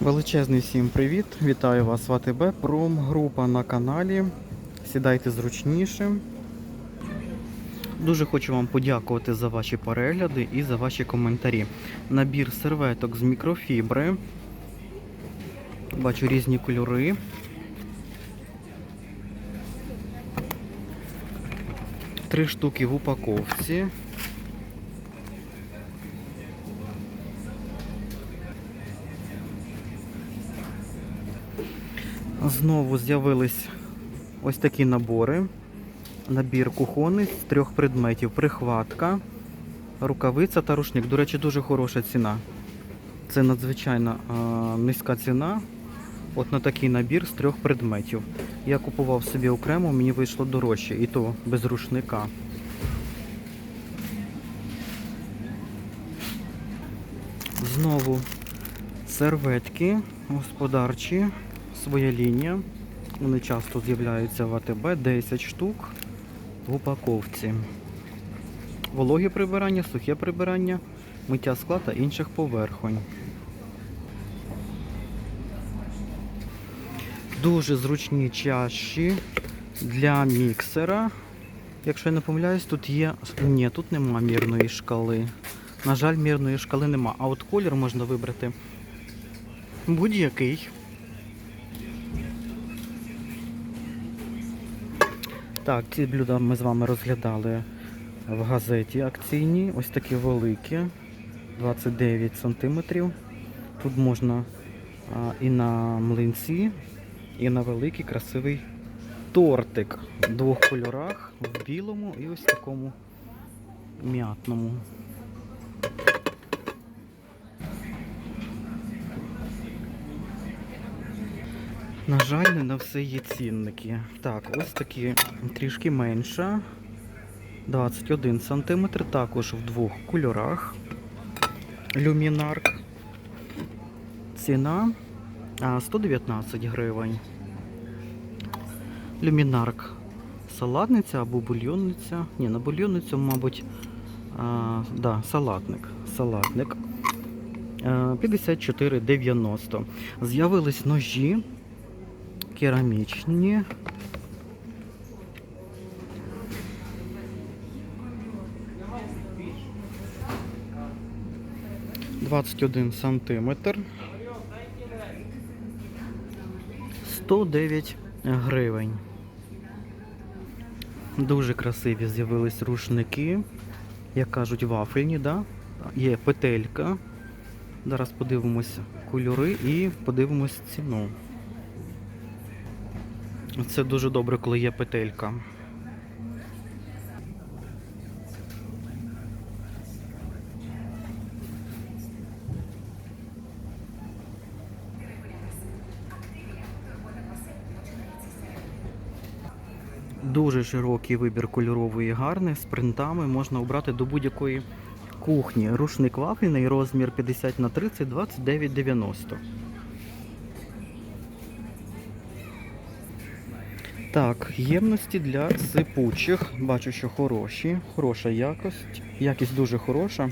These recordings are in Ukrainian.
Величезний всім привіт! Вітаю вас в АТБ. Промгрупа на каналі. Сідайте зручніше. Дуже хочу вам подякувати за ваші перегляди і за ваші коментарі. Набір серветок з мікрофібри. Бачу різні кольори. Три штуки в упаковці. Знову з'явились ось такі набори. Набір кухонний з трьох предметів: прихватка, рукавиця та рушник. До речі, дуже хороша ціна. Це надзвичайно а, низька ціна. От на такий набір з трьох предметів. Я купував собі окремо, мені вийшло дорожче, і то без рушника. Знову серветки господарчі, своя лінія. Вони часто з'являються в АТБ 10 штук в упаковці. Вологе прибирання, сухе прибирання, миття скла та інших поверхонь. Дуже зручні чаші для міксера. Якщо я не помиляюсь, тут є. Ні, тут нема мірної шкали. На жаль, мірної шкали нема. А от колір можна вибрати будь-який. Так, ці блюда ми з вами розглядали в газеті акційній. Ось такі великі, 29 см. Тут можна а, і на млинці, і на великий красивий тортик в двох кольорах, в білому і ось такому м'ятному. На жаль, не на все є цінники. Так, ось такі трішки менша. 21 см, також в двох кольорах. Люмінарк. Ціна 119 гривень. Люмінарк салатниця або бульйонниця. Ні, на бульйонницю, мабуть, а, да, салатник. Салатник. 54,90. З'явились ножі керамічні. Двадцять один сантиметр. 109 гривень. Дуже красиві з'явились рушники, як кажуть, вафельні, да? Є петелька. Зараз подивимось кольори і подивимось ціну. Це дуже добре, коли є петелька. Дуже широкий вибір кольорової гарни з принтами можна обрати до будь-якої кухні. Рушник вафельний, розмір 50 на 30, 29,90. Так, ємності для сипучих. Бачу, що хороші, хороша якість. Якість дуже хороша.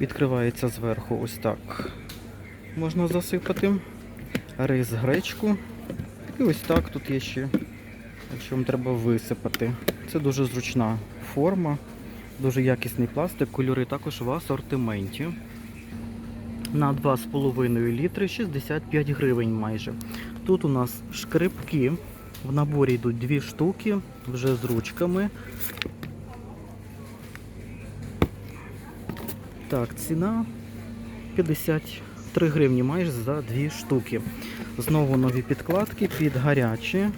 Відкривається зверху ось так. Можна засипати. Рис, гречку. І ось так тут є ще, якщо вам треба висипати. Це дуже зручна форма, дуже якісний пластик, кольори також в асортименті. На 2,5 літри 65 гривень майже. Тут у нас шкрипки. В наборі йдуть дві штуки, вже з ручками. Так, ціна 53 гривні майже за дві штуки. Знову нові підкладки під гарячі,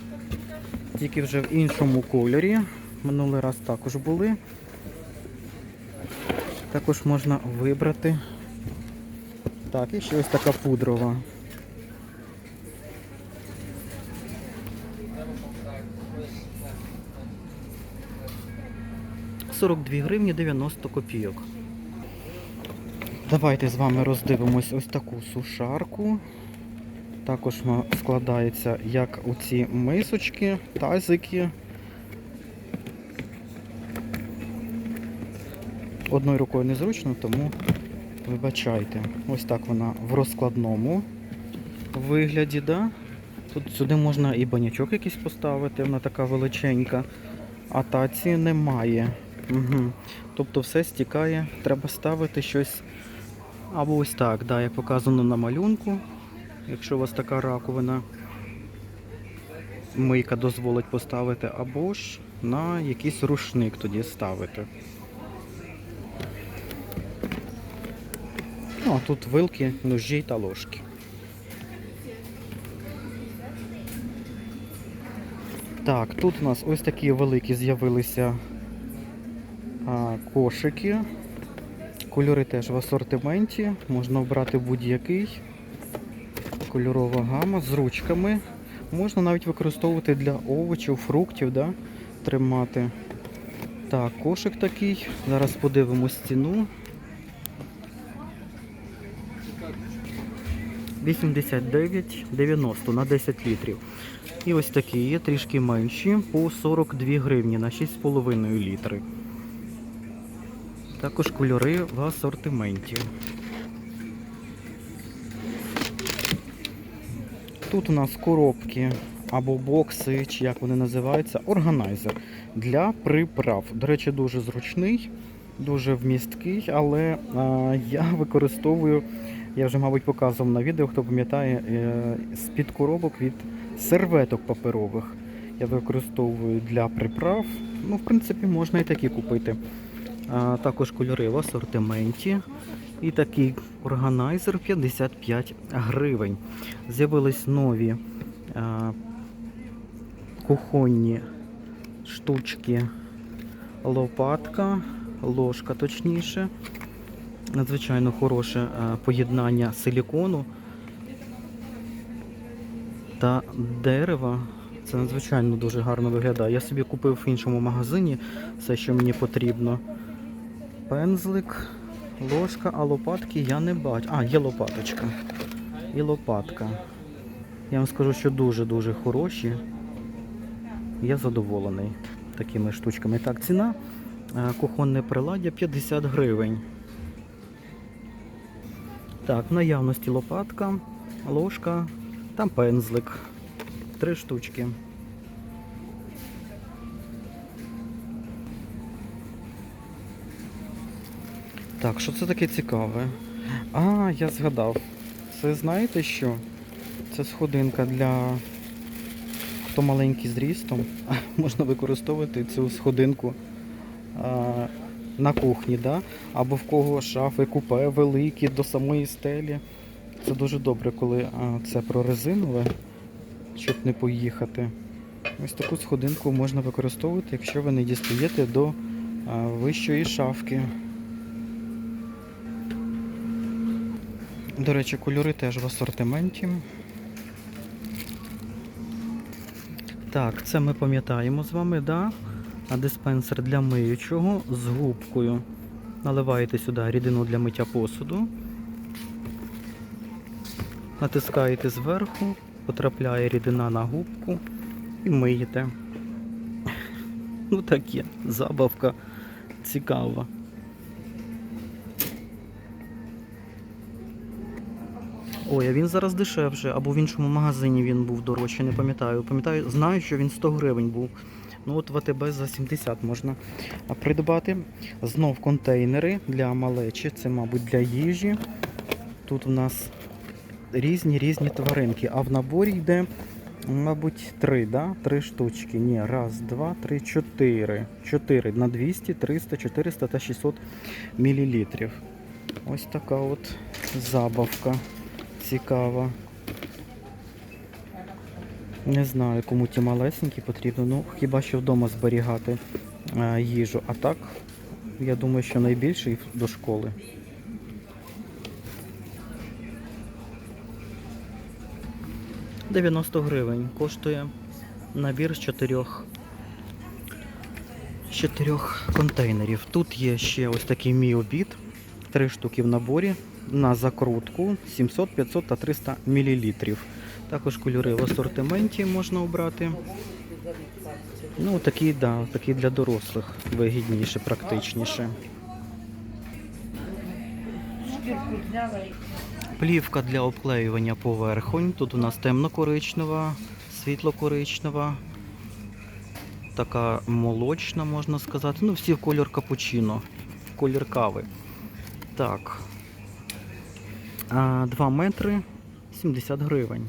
тільки вже в іншому кольорі. Минулий раз також були. Також можна вибрати. Так, і ще ось така пудрова. Сорок дві гривні 90 копійок. Давайте з вами роздивимось ось таку сушарку. Також складається як у ці мисочки, тазики. Одною рукою незручно, тому Вибачайте. Ось так вона в розкладному вигляді, да? Тут сюди можна і банячок якийсь поставити, вона така величенька. А таці немає. Угу. Тобто все стікає, треба ставити щось. Або ось так, да, як показано на малюнку. Якщо у вас така раковина, мийка дозволить поставити, або ж на якийсь рушник тоді ставити. Ну, а тут вилки, ножі та ложки. Так, тут у нас ось такі великі з'явилися кошики. Кольори теж в асортименті, можна обрати будь-який. Кольорова гама з ручками. Можна навіть використовувати для овочів, фруктів, да? тримати. Так, кошик такий. Зараз подивимось ціну. 89,90 на 10 літрів. І ось такі є трішки менші по 42 гривні на 6,5 літри. Також кольори в асортименті. Тут у нас коробки або бокси, чи як вони називаються, органайзер для приправ. До речі, дуже зручний, дуже вмісткий, але а, я використовую, я вже, мабуть, показував на відео, хто пам'ятає, е, з-під коробок від серветок паперових. Я використовую для приправ. Ну, в принципі, можна і такі купити. Також кольори в асортименті. І такий органайзер 55 гривень. З'явились нові кухонні штучки, лопатка, ложка точніше. Надзвичайно хороше поєднання силікону та дерева. Це надзвичайно дуже гарно виглядає. Я собі купив в іншому магазині все, що мені потрібно. Пензлик, ложка, а лопатки я не бачу. А, є лопаточка. І лопатка. Я вам скажу, що дуже-дуже хороші. Я задоволений такими штучками. Так, ціна е, кухонне приладдя 50 гривень. Так, в наявності лопатка, ложка та пензлик. Три штучки. Так, що це таке цікаве? А, я згадав. Це знаєте що? Це сходинка для хто маленький зрістом. Можна використовувати цю сходинку на кухні, да? або в кого шафи купе великі до самої стелі. Це дуже добре, коли це прорезинове, щоб не поїхати. Ось таку сходинку можна використовувати, якщо ви не дістаєте до вищої шафки. До речі, кольори теж в асортименті. Так, це ми пам'ятаємо з вами, да? Диспенсер для миючого з губкою. Наливаєте сюди рідину для миття посуду. Натискаєте зверху, потрапляє рідина на губку і миєте. Ну таке, забавка цікава. Ой, а він зараз дешевше, або в іншому магазині він був дорожче, не пам'ятаю. Пам'ятаю, знаю, що він 100 гривень був. Ну от в за 70 можна придбати. Знов контейнери для малечі, це, мабуть, для їжі. Тут у нас різні різні тваринки, а в наборі йде, мабуть, три, да? Три штучки. Ні, раз, два, три, чотири. Чотири на 200, 300, 400 та 600 мл. Ось така от забавка цікава. Не знаю, кому ті малесенькі потрібно. Ну, хіба що вдома зберігати е, їжу. А так, я думаю, що найбільший до школи. «90 гривень коштує набір з чотирьох з чотирьох контейнерів. Тут є ще ось такий мій обід. Три штуки в наборі на закрутку 700, 500 та 300 мл. Також кольори в асортименті можна обрати. Ну, такі, да, такі для дорослих вигідніше, практичніше. Плівка для обклеювання поверхонь. Тут у нас темно-коричнева, світло-коричнева, така молочна, можна сказати. Ну, всі в колір капучино, в колір кави. Так. 2 метри 70 гривень.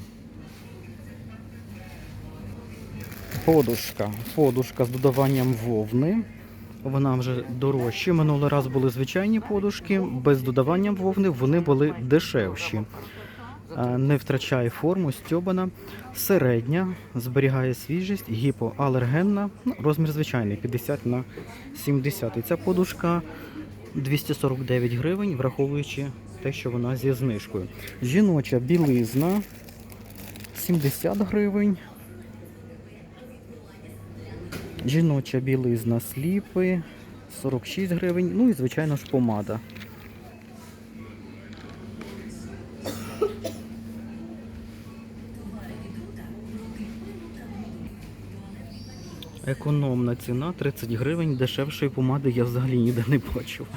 Подушка. Подушка з додаванням вовни. Вона вже дорожча. Минулий раз були звичайні подушки, без додавання вовни вони були дешевші. Е, Не втрачає форму, стьобана, середня, зберігає свіжість, гіпоалергенна, ну, розмір звичайний 50 на 70. І ця подушка 249 гривень, враховуючи те, що вона зі знижкою. Жіноча білизна 70 гривень. Жіноча білизна сліпи 46 гривень. Ну і звичайно ж помада. Економна ціна 30 гривень. Дешевшої помади я взагалі ніде не бачив.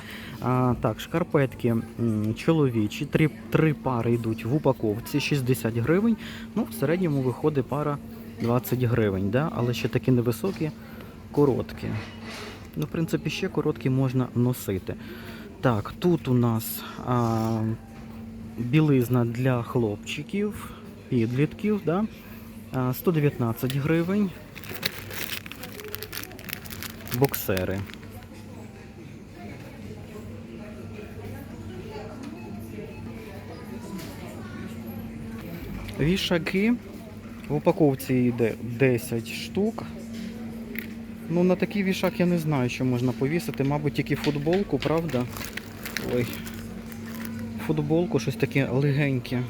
А, так, шкарпетки чоловічі. Три, три пари йдуть в упаковці 60 гривень. Ну, в середньому виходить пара 20 гривень, да? але ще такі невисокі, короткі. Ну, в принципі, ще короткі можна носити. Так, тут у нас а, білизна для хлопчиків, підлітків, да? а, 119 гривень. Боксери. Вішаки. В упаковці йде 10 штук. Ну, на такий вішак я не знаю, що можна повісити. Мабуть, тільки футболку, правда? Ой. Футболку, щось таке легеньке.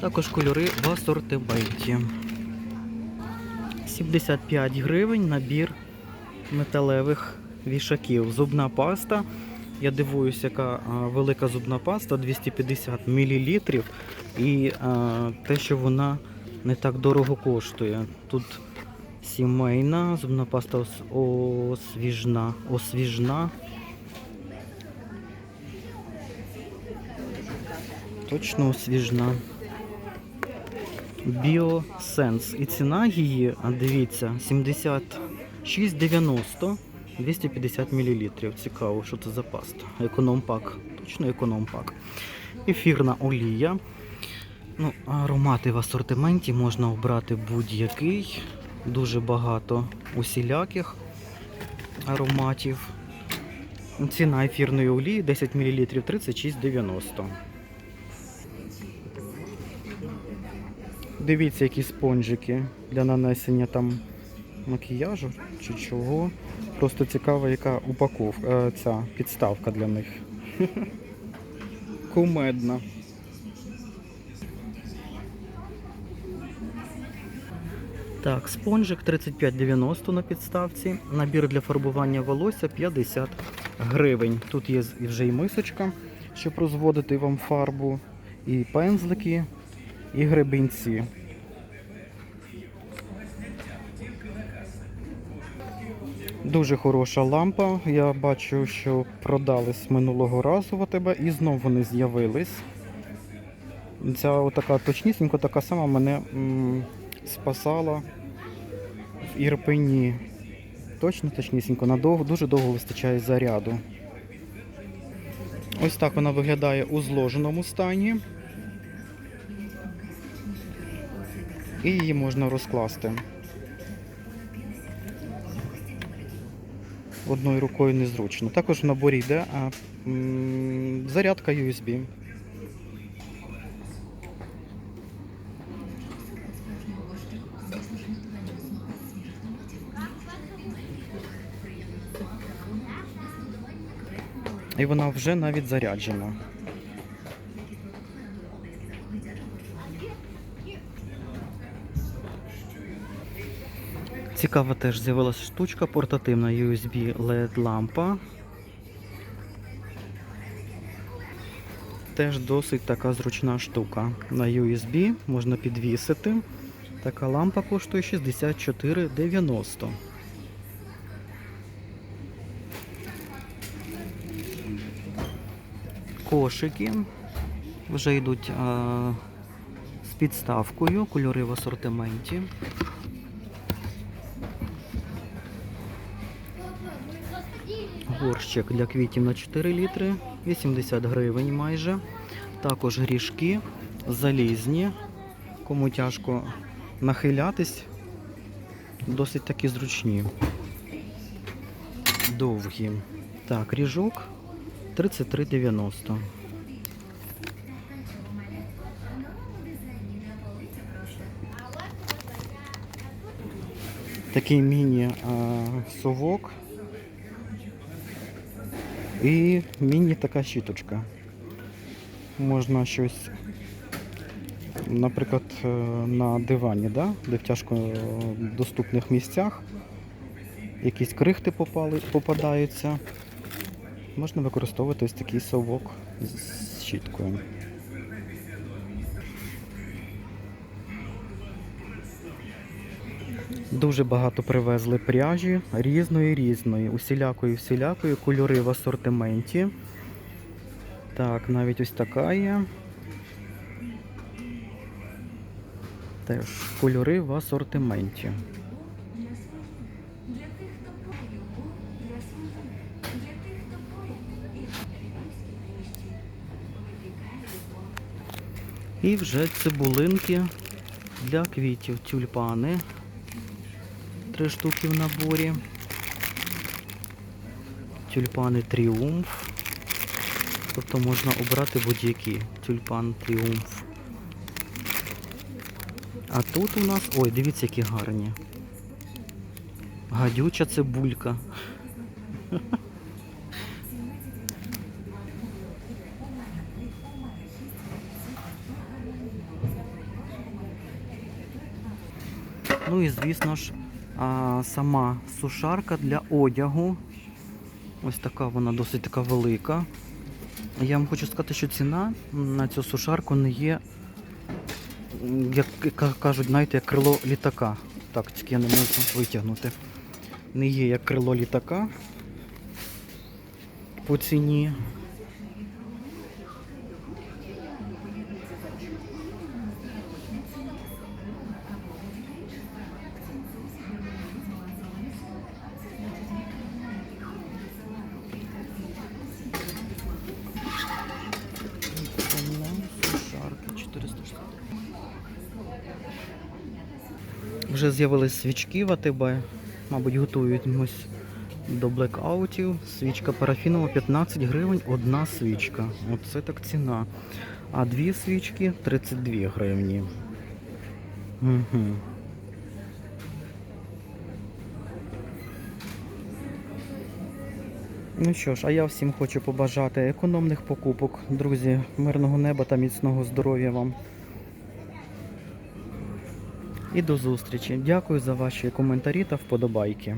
Також кольори в асортименті. 75 гривень набір металевих вішаків. Зубна паста. Я дивуюся, яка велика зубна паста 250 мл. І а, те, що вона не так дорого коштує. Тут сімейна, зубна паста ос- освіжна. освіжна. Точно освіжна. Біосенс. І ціна її, дивіться, 76,90 250 мл. Цікаво, що це за паста. Економпак. Точно економпак. Ефірна олія. Ну, аромати в асортименті можна обрати будь-який. Дуже багато усіляких ароматів. Ціна ефірної олії 10 мл 36,90. Дивіться, які спонжики для нанесення там макіяжу чи чого. Просто цікаво, яка упаковка, е, ця підставка для них. Кумедна. Так, спонжик 35,90 на підставці. Набір для фарбування волосся 50 гривень. Тут є вже і мисочка, щоб розводити вам фарбу, і пензлики, і гребінці. Дуже хороша лампа. Я бачу, що продались минулого разу в АТБ і знов вони з'явились. Ця отака точнісінько, така сама мене спасала в Ірпені. Точно точнісінько, надовго, дуже довго вистачає заряду. Ось так вона виглядає у зложеному стані. І її можна розкласти. Одною рукою незручно. Також в наборі йде а, м, зарядка USB. І вона вже навіть заряджена. Цікава теж з'явилася штучка, портативна USB LED лампа. Теж досить така зручна штука. На USB можна підвісити. Така лампа коштує 64,90. Кошики вже йдуть а, з підставкою, кольори в асортименті. Горщик для квітів на 4 літри, 80 гривень майже. Також грішки залізні. Кому тяжко нахилятись, досить таки зручні. Довгі. Так, ріжок 33,90. Такий міні-совок. І міні така щіточка. Можна щось, наприклад, е, на дивані, да? де в тяжко е, доступних місцях якісь крихти попали, попадаються. Можна використовувати ось такий совок з щіткою. Дуже багато привезли пряжі різної різної, усілякої всілякої, кольори в асортименті. Так, навіть ось така є. Теж кольори в асортименті. І вже цибулинки для квітів, тюльпани. Три штуки в наборі. Тюльпани Тріумф. Тобто можна обрати будь-які. Тюльпан Тріумф. А тут у нас... Ой, дивіться, які гарні. Гадюча цибулька. Ну і звісно ж, сама сушарка для одягу. Ось така вона досить така велика. Я вам хочу сказати, що ціна на цю сушарку не є, як кажуть, знаєте, як крило літака. Так, тільки я не можу витягнути. Не є як крило літака по ціні. Ціна сушарки 460. Вже з'явились свічки в АТБ. Мабуть, готуємось до блекаутів. Свічка парафінова 15 гривень, одна свічка. Оце так ціна. А дві свічки 32 гривні. Угу. Ну що ж, а я всім хочу побажати економних покупок, друзі, мирного неба та міцного здоров'я вам. І до зустрічі. Дякую за ваші коментарі та вподобайки.